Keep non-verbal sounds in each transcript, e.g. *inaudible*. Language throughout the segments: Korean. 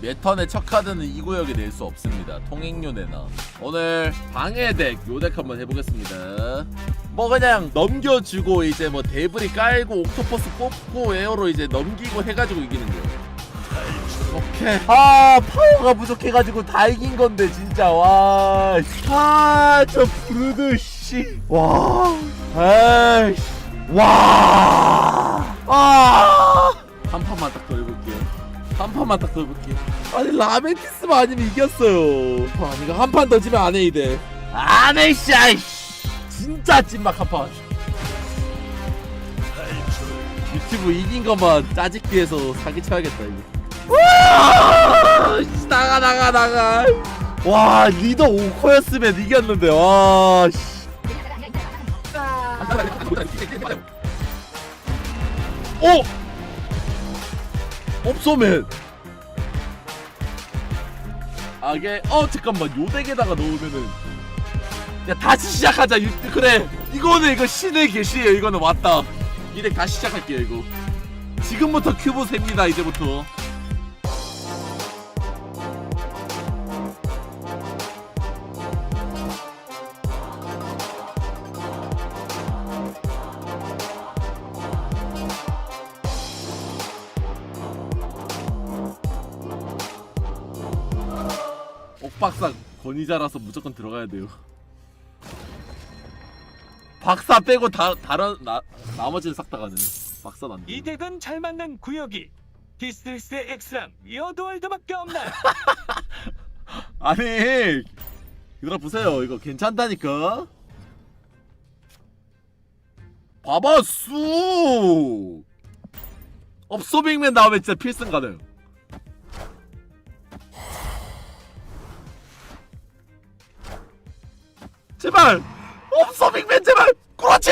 매턴의 첫 카드는 이 구역에 낼 수 없습니다. 통행료 내나. 오늘 방해덱 요덱 한번 해보겠습니다. 뭐 그냥 넘겨주고 이제 뭐 데브리 깔고 옥토퍼스 뽑고 에어로 이제 넘기고 해가지고 이기는 거예요. 오케이. 아 파워가 부족해가지고 다 이긴 건데 진짜 와. 아저 브루드 씨. 와. 에이씨. 와. 아. 한 판만 딱더 해볼게요. 한 판만 딱더 해볼게요. 아니 라멘티스만 아니면 이겼어요. 아니 이거 한 판 더 지면 안해 이대. 안해 씨. 아이씨. 진짜 찐막 한 판. 유튜브 이긴 것만 짜집기 해서 사기 쳐야겠다 이거. 와! 씨, 나가 나가 나가. 와 리더 5코였으면 이겼는데 와. 씨. 어? 없소맨. 아게 어 잠깐만 요 덱에다가 넣으면은. 야 다시 시작하자 유, 그래. 이거는 이거 신의 계시예요. 이거는 왔다. 이 덱 다시 시작할게요 이거. 지금부터 큐브 셉니다 이제부터 박사 권위자라서 무조건 들어가야 돼요. 박사 빼고 다 다른 나 나머지는 싹 다 가는 박사 안 돼. 이 덱은 잘 맞는 구역이 디스트릭스의 엑스랑 여드월드밖에 없나? *laughs* 아니 이거 보세요. 이거 괜찮다니까. 봐봐 수! 업소빙맨 나오면 진짜 필승 가능 업소빙맨 제발 그렇지!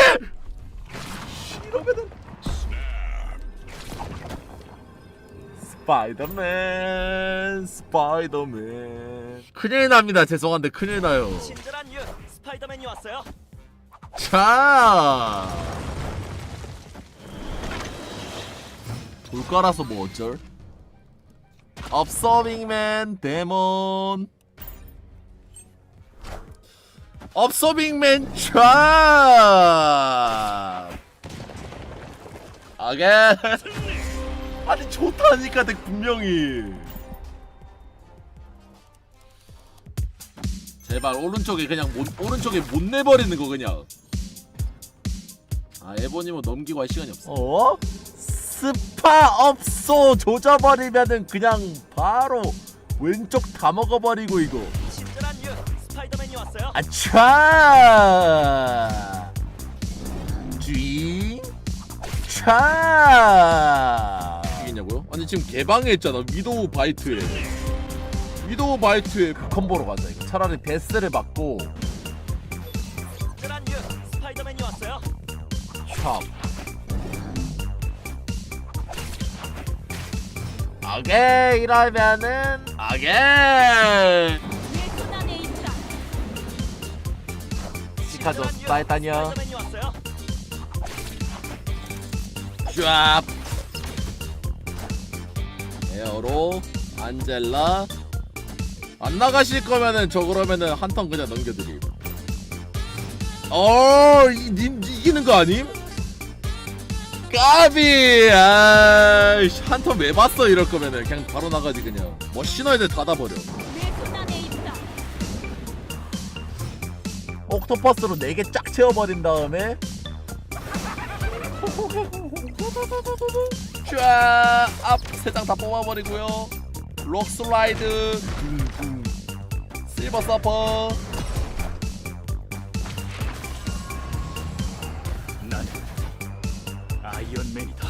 이러면은 스파이더맨 스파이더맨. 큰일 납니다. 죄송한데 큰일 나요. 친절한 유 스파이더맨이 왔어요. 자! 돌가라서 뭐 어쩔? 업서빙맨 데몬 업서빙맨 차 아게 아니 좋다니까 내 분명히. 제발 오른쪽에 그냥 못, 오른쪽에 못 내버리는 거 그냥. 아 에보님은 넘기고 할 시간이 없어. 어? 스파 업소 조져버리면은 그냥 바로 왼쪽 다 먹어버리고 이거 차! 쥐 차. 이겠냐고요? 아니 지금 개방했잖아. 위도우 바이트에. 위도우 바이트에 컴보로 가자 이거. 차라리 데스를 받고. 친절한 유 스파이더맨이 왔어요. 샵 오케이 이러면은 오케이 스파이타냐 스파이더맨이 왔어요. 쫙. 에어로 안젤라. 안 나가실 거면은 저 그러면은 한 턴 그냥 넘겨드림. 어님 이기는 거 아님? 까비! 아이씨 한턴 왜 봤어 이럴 거면은. 그냥 바로 나가지 그냥. 뭐 신호애들 닫아버려 옥토퍼스로 4개 쫙 채워버린 다음에. 쫙 앞 세 장 다 뽑아버리고요. 록슬라이드. 실버 서퍼. 난 아이언맨이다.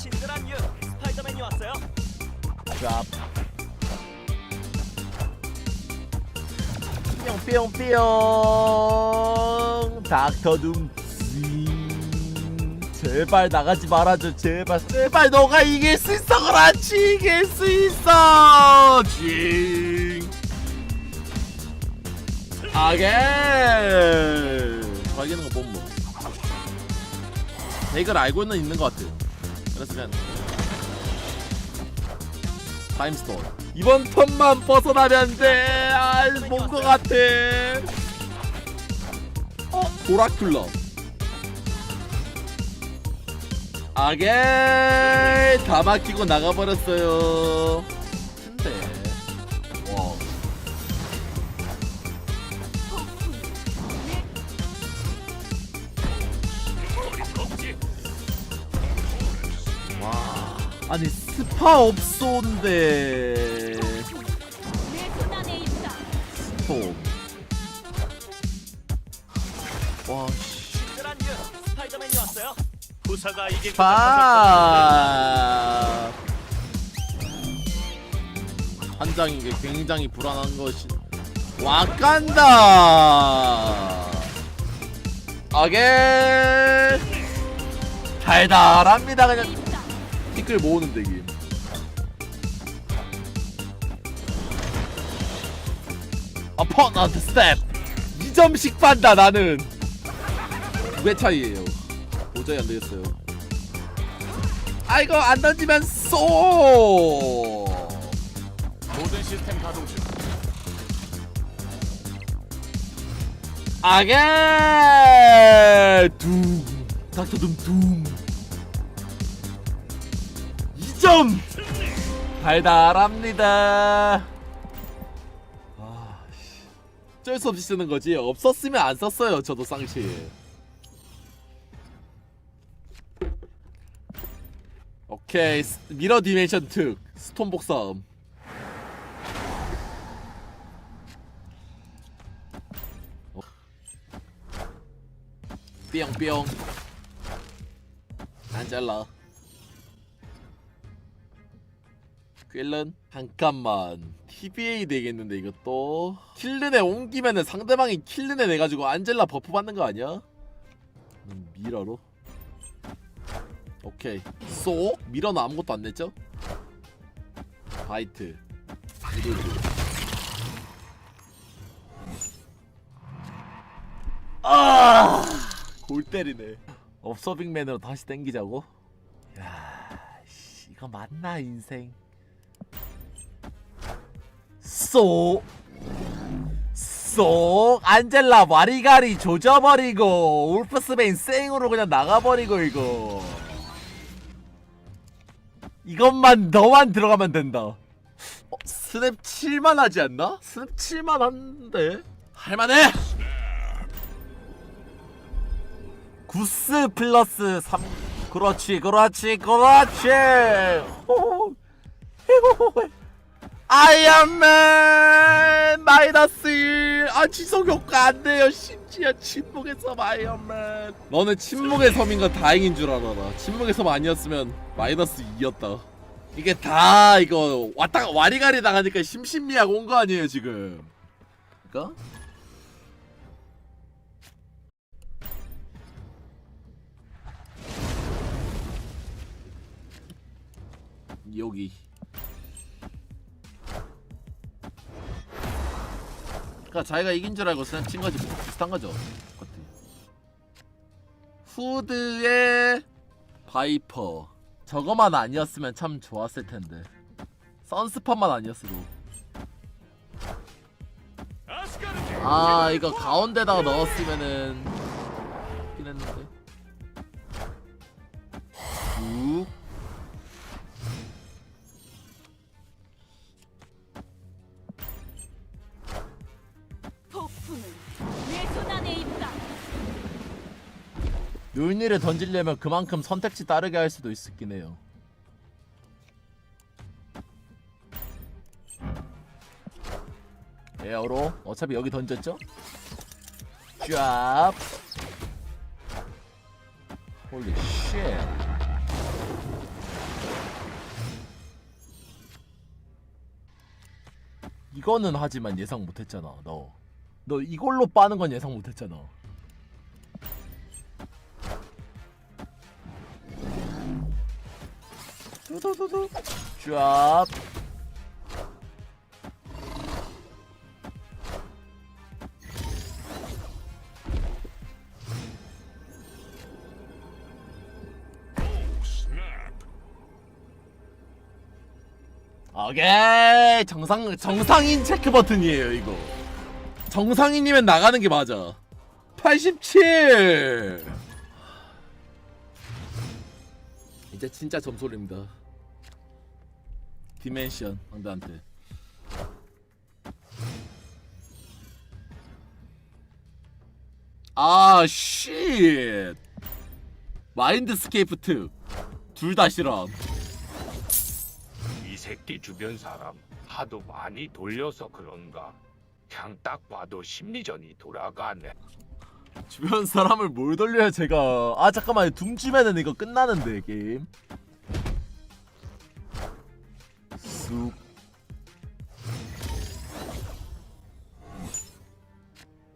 친절한 유 스파이더맨이 왔어요. 쫙 뿅뿅뿅. 닥터 둠. 제발 나가지 말아줘 제발. 제발 너가 이길 수 있어 그렇지. 이길 수 있어. 징. 아게. 자기는 거 보면 뭐 덱을 알고는 있는 것 같아요. 그래서 그냥. 타임스톤 이번 턴만 벗어나면 돼 아뭔거 같아. 어? 도라큘러 아게 다 막히고 나가버렸어요 아니 스파 있다. 스톰 와 씨. 친절한 유 스파이더맨이 왔어요. 부사가 이길 것파 같아서 한장인 게 굉장히 불안한 것이 와간다 아게 달달합니다 그냥 티끌 모으는 대기 어퍼넌트 스텝 2점씩 반다 나는. 두배 차이에요? 도저히 안 되겠어요. 아이고 안 던지면 쏘! 모든 시스템 가동 중. 아게 둠 닥터 둠둠 2점! 달달합니다. 아, 씨. 어쩔 수 없이 쓰는 거지. 없었으면 안 썼어요 저도 쌍시 오케이 스- 미러 디멘션 특 스톤 복사음 뿅뿅 안젤라 퀼른 잠깐만 TBA 되겠는데 이것도 킬른에 옮기면은 상대방이 킬른에 내가지고 안젤라 버프 받는 거 아니야? 음, 미러로 오케이 쏙 미러는 아무것도 안 냈죠? 바이트 이루드 아! 골 때리네. 업서빙맨으로 다시 땡기자고? 야, 씨, 이거 맞나 인생? 쏙, 쏙, 안젤라 와리가리 조져버리고 울프스베인 생으로 그냥 나가버리고 이거. 이것만 너만 들어가면 된다. 어, 스냅 7만 하지 않나? 스냅 7만 한데 할만해. 구스 플러스 3 그렇지 그렇지 그렇지 호호. *laughs* 호호. 아이언맨 마이너스 1. 아 지속 효과 안 돼요. 심지어 침묵의 섬 아이언맨 너는 침묵의 섬인 건 다행인 줄 알아라 침묵의 섬 아니었으면 마이너스 2였다. 이게 다 이거 왔다가 와리가리 당하니까 심신미약 온거 아니에요 지금. 그니까? 여기 그니까 자기가 이긴 줄 알고 그냥 친 거지 뭐 비슷한 거죠 같아. 후드의 바이퍼 저거만 아니었으면 참 좋았을 텐데 선스팟만 아니었어도. 아 이거 가운데다가 넣었으면은 율니를 던지려면 그만큼 선택지 따르게 할 수도 있긴 해요. 에어로. 어차피 여기 던졌죠? 쫙. 홀리 쉣. 이거는 하지만 예상 못했잖아 너. 너 이걸로 빠는 건 예상 못했잖아 두두두두. 쫙 오케이. 정상 정상인 체크 버튼이에요 이거. 정상인이면 나가는 게 맞아. 87 이제 진짜 점수입니다 디멘션 상대한테 아 쉣. 마인드스케이프 2둘 다 싫어 이 새끼 주변 사람 하도 많이 돌려서 그런가. 그냥 딱 봐도 심리전이 돌아가네. 주변 사람을 뭘 돌려요 제가 아 잠깐만 둠쯤에는 이거 끝나는데 게임 쑥.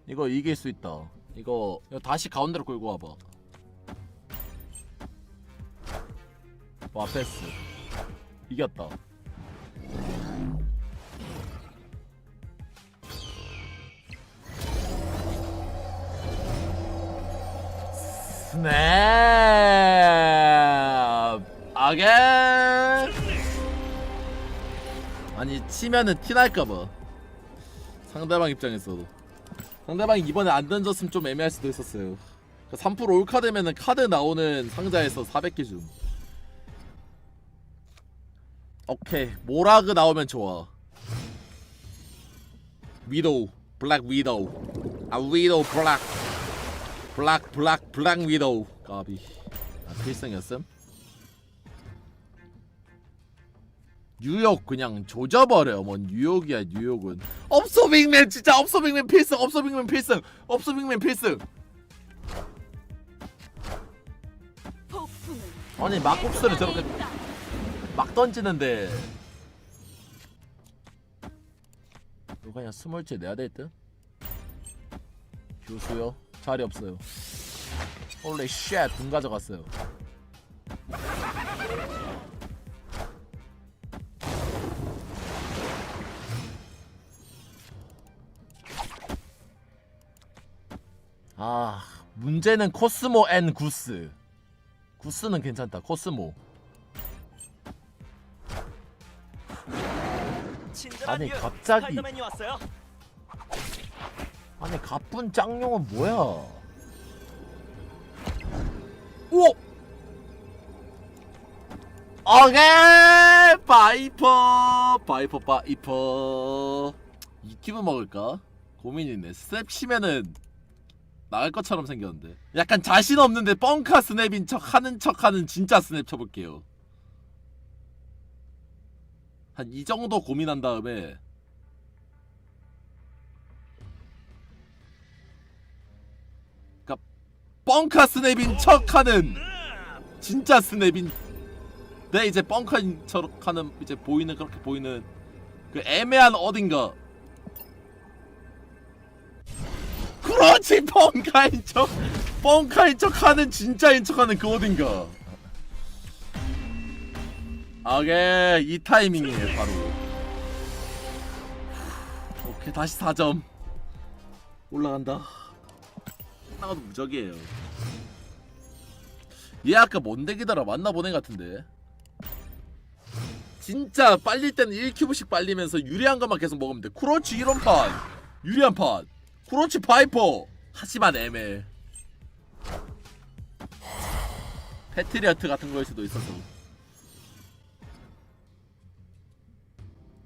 이거 이길 수 있다. 이거, 이거 다시 가운데로 끌고 와봐. 와 패스. 이겼다. 스냅 아니 치면은 티 날까봐. 상대방 입장에서도. 상대방이 이번에 안 던졌으면 좀 애매할 수도 있었어요. 3% 올카 되면은 카드 나오는 상자에서 400개 줌. 오케이. 모라그 나오면 좋아. 위도우. 블랙 위도우. 아 위도우 블랙. 블랙 블랙 블랙 위도우. 까비. 아 필승이었음? 뉴욕 그냥 조져버려 뭐 뉴욕이야 뉴욕은. 업소 빅맨. 진짜 업소 빅맨. 필승 업소 빅맨 필승. 업소 빅맨 필승. 아니 막국수를 저렇게. 막 던지는데. 이거 그냥 스몰체 내야 될 듯? 교수요? 자리 없어요. 홀리 쉣돈 가져갔어요 아 문제는 코스모 앤 구스 구스는 괜찮다 코스모 아니, 뷰. 갑자기. 아니 가쁜 짱용은 뭐야? 오! 오케이 바이퍼 바이퍼 바이퍼 이 큐브 먹을까? 고민이네 스냅 치면은 나갈 것처럼 생겼는데. 약간 자신 없는데 뻥카 스냅인 척 하는 척 하는 진짜 스냅 쳐볼게요. 한 이 정도 고민한 다음에 뻥카 스냅인 척 하는 진짜 스냅인 내 이제 뻥카인 척 하는 이제 보이는 그렇게 보이는 그 애매한 어딘가 그렇지 뻥카인 척 뻥카인 척하는 진짜인 척하는 그 어딘가. 아게 이 타이밍이에요 바로. 오케이 다시 4점. 올라간다. 나가도 무적이에요. 얘 아까 뭔데 기다려? 만나보낸 것 같은데. 진짜 빨릴 때는 1큐브씩 빨리면서 유리한 것만 계속 먹으면 돼. 쿠로치 이런 판, 유리한 판, 쿠로치 파이퍼. 하지만 애매. 패트리어트 같은 거일 수도 있어서.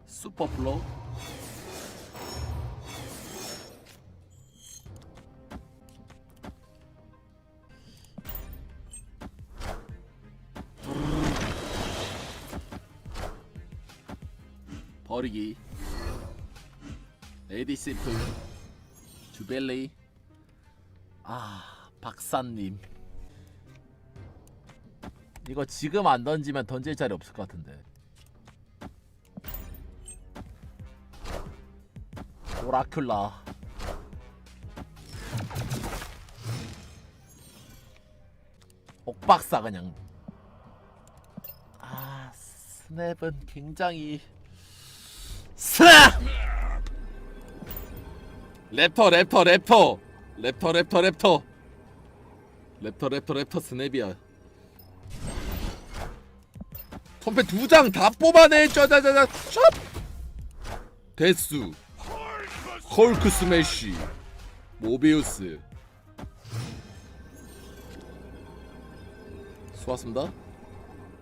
슈퍼 플로우. 버리기 에디시프 주벨리 아 박사님. 이거 지금 안 던지면 던질 자리 없을 것 같은데. 오라큘라. 옥박사 그냥. 아 스냅은 굉장히. 스냅! 랩터 랩터 랩터 랩터 랩터 랩터 랩터 랩터 랩터 스냅이야. 선패 두 장 다 뽑아내. 짜자자자. 샵 데스. 헐크 스매시. 모비우스. 수고하셨습니다.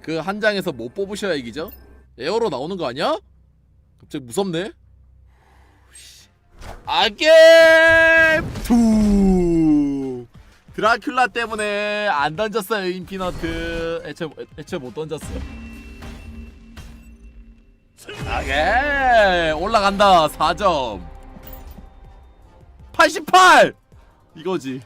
그 한 장에서 못 뽑으셔야 이기죠? 에어로 나오는 거 아니야? 갑자기 무섭네 아게 투. 드라큘라 때문에 안 던졌어요 인피너트. 애초에 애초에 못 던졌어 아게 올라간다 4점. 88 이거지